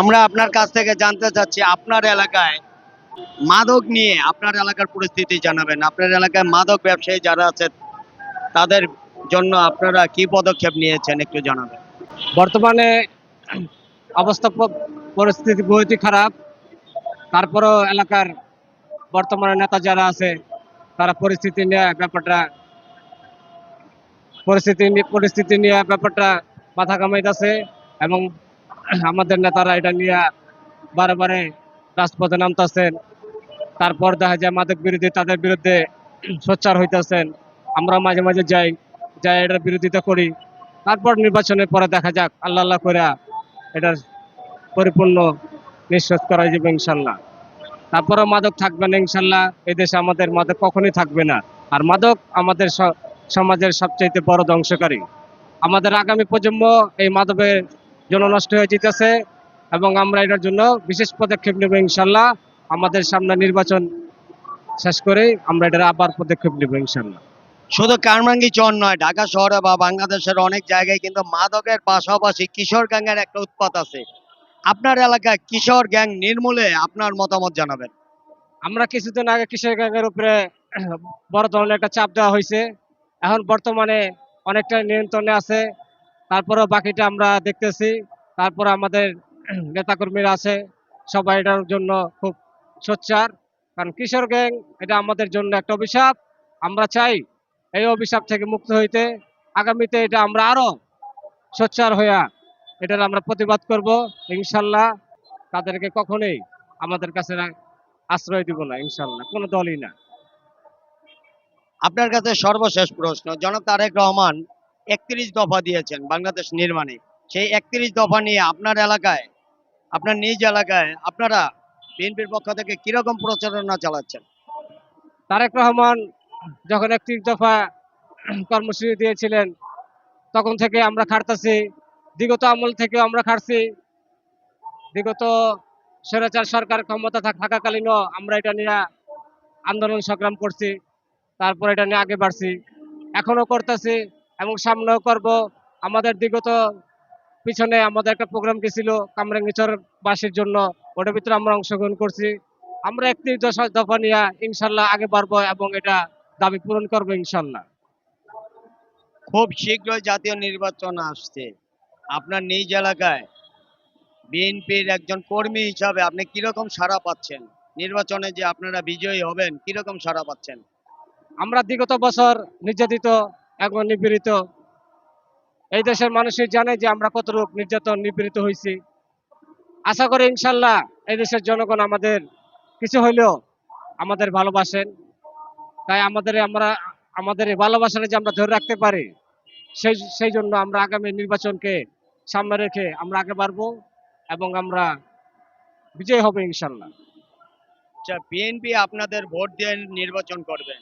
আমরা আপনার কাছ থেকে জানতে চাচ্ছি, আপনার এলাকায় মাদক নিয়ে আপনার এলাকার পরিস্থিতি জানাবেন। আপনার এলাকায় মাদক ব্যবসায়ী যারা আছে তাদের জন্য আপনারা কি পদক্ষেপ নিয়েছেন একটু জানাবেন। বর্তমানে অবস্থা পরিস্থিতি বহুতই খারাপ। তারপরও এলাকার বর্তমানে নেতা যারা আছে, তারা পরিস্থিতি নিয়ে ব্যাপারটা, পরিস্থিতি পরিস্থিতি নিয়ে ব্যাপারটা মাথা কামাইতেছে এবং আমাদের নেতারা এটা নিয়ে বারে বারে রাজপথে নামতেছেন। তারপর দেখা যায় মাদক বিরোধী তাদের বিরুদ্ধে সোচ্চার হইতেছেন। আমরা মাঝে মাঝে যাই যাই এটার বিরোধিতা করি। তারপর নির্বাচনের পরে দেখা যাক, আল্লাহ আল্লাহ করে এটার পরিপূর্ণ নিঃশ্বাস করা যাবে ইনশাল্লাহ। তারপরে মাদক থাকবে না ইনশাল্লাহ। এই দেশে আমাদের মাদক কখনই থাকবে না। আর মাদক আমাদের সমাজের সবচাইতে বড় ধ্বংসকারী। আমাদের আগামী প্রজন্ম এই মাদকের জন্য নষ্ট হয়ে যেতেছে এবং আমরা এটার জন্য বিশেষ পদক্ষেপ নেব ইনশাল্লাহ। আমাদের সামনে নির্বাচন শেষ করে আমরা এটার আবার পদক্ষেপ নেব ইনশাল্লাহ। শুধু কারমাঙ্গি চর নয় ঢাকা শহরে বা বাংলাদেশের অনেক জায়গায় কিন্তু মাদকের পাশাপাশি কিশোর গ্যাংয়ের একটা উৎপাত আছে। আপনার এলাকায় কিশোর গ্যাং নির্মূলে আপনার মতামত জানাবেন। আমরা কিছুদিন আগে কৃষক গ্যাংয়ের উপরে বড় ধরনের একটা চাপ দেওয়া হয়েছে। এখন বর্তমানে অনেকটা নিয়ন্ত্রণে আছে। তারপরেও বাকিটা আমরা দেখতেছি। তারপর আমাদের নেতাকর্মীরা আছে। সবাই এটার জন্য খুব সোচ্চার। কারণ কিশোর গ্যাং, এটা আমাদের জন্য একটা অভিশাপ। আমরা চাই এই অভিশাপ থেকে মুক্ত হইতে। আগামীতে এটা আমরা আরও সোচ্চার হইয়া এটার আমরা প্রতিবাদ করব। ইনশাল্লাহ তাদেরকে কখনোই আমাদের কাছে আশ্রয় দিব না, ইনশাল্লাহ। কোনো দলই না। আপনার কাছে সর্বশেষ প্রশ্ন, জনাব তারেক রহমান একত্রিশ দফা দিয়েছেন বাংলাদেশ নির্মাণে। সেই একত্রিশ দফা নিয়ে আপনার এলাকায়, আপনার নিজ এলাকায় আপনারা বিএনপির পক্ষ থেকে কীরকম প্রচারণা চালাচ্ছেন? তারেক রহমান যখন একত্রিশ দফা কর্মসূচি দিয়েছিলেন, তখন থেকে আমরা খাটতেছি, বিগত আমল থেকে আমরা খাটছি। বিগত স্বৈরাচার সরকার ক্ষমতা থাকাকালীনও আমরা এটা নিয়ে আন্দোলন সংগ্রাম করছি, তারপর এটা নিয়ে আগে বাড়ছি। এখনও করতেছি এবং সামনেও করব। আমাদের বিগত পিছনে আমাদের একটা প্রোগ্রাম গেছিল কামরাঙ্গিচর বাসীর জন্য। ওটার ভিতরে আমরা অংশগ্রহণ করছি। আমরা একটি দশ- দফা নিয়ে ইনশাল্লাহ আগে বাড়বো এবং এটা দাবি পূরণ করব ইনশাল্লাহ। খুব শীঘ্রই জাতীয় নির্বাচন আসছে। আপনার নিজ এলাকায় বিএনপির একজন কর্মী হিসাবে আপনি কীরকম সাড়া পাচ্ছেন? নির্বাচনে যে আপনারা বিজয়ী হবেন কীরকম সাড়া পাচ্ছেন? আমরা বিগত বছর নির্যাতিত এবং নিপীড়িত। এই দেশের মানুষই জানে যে আমরা কতটুকু নির্যাতন, নিপীড়িত হয়েছি আশা করি ইনশাল্লাহ এই দেশের জনগণ আমাদের কিছু হইলেও আমাদের ভালোবাসেন। তাই আমাদের আমরা, আমাদের ভালোবাসাটা যে আমরা ধরে রাখতে পারি, সেই সেই জন্য আমরা আগামী নির্বাচনকে সামনে রেখে আমরা আগে বাড়বো এবং আমরা বিজয় হবে ইনশাল্লাহ। আচ্ছা বিএনপি আপনাদের ভোট দিয়ে নির্বাচন করবেন।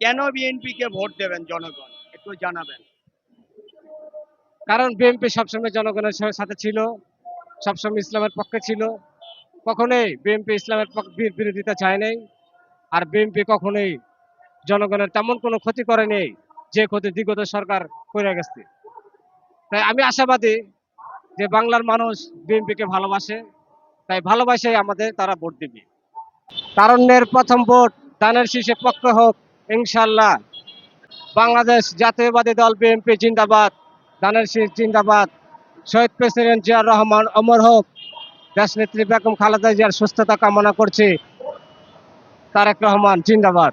কেন বিএনপি কে ভোট দেবেন জনগণ? একটু জানাবেন। কারণ বিএনপি সবসময় জনগণের সাথে ছিল, সবসময় ইসলামের পক্ষে ছিল। কখনোই বিএনপি ইসলামের বিরোধিতা চায় নাই। আর বিএনপি কখনোই জনগণের তেমন কোনো ক্ষতি করেনি যে ক্ষতি বিগত সরকার করে গেছে। তাই আমি আশাবাদী যে বাংলার মানুষ বিএনপিকে ভালোবাসে, তাই ভালোবাসে আমাদের তারা ভোট দিবে। তারণ্যের প্রথম ভোট, দানের শীর্ষে পক্ষ হোক ইনশাল্লাহ বাংলাদেশ জাতীয়বাদী দল বিএনপি জিন্দাবাদ, দানের শীষ জিন্দাবাদ। শহীদ প্রেসিডেন্ট জিয়ার রহমান, অমর হোক। দেশনেত্রী বেগম খালেদা জিয়ার সুস্থতা কামনা করছি। তারেক রহমান, জিন্দাবাদ।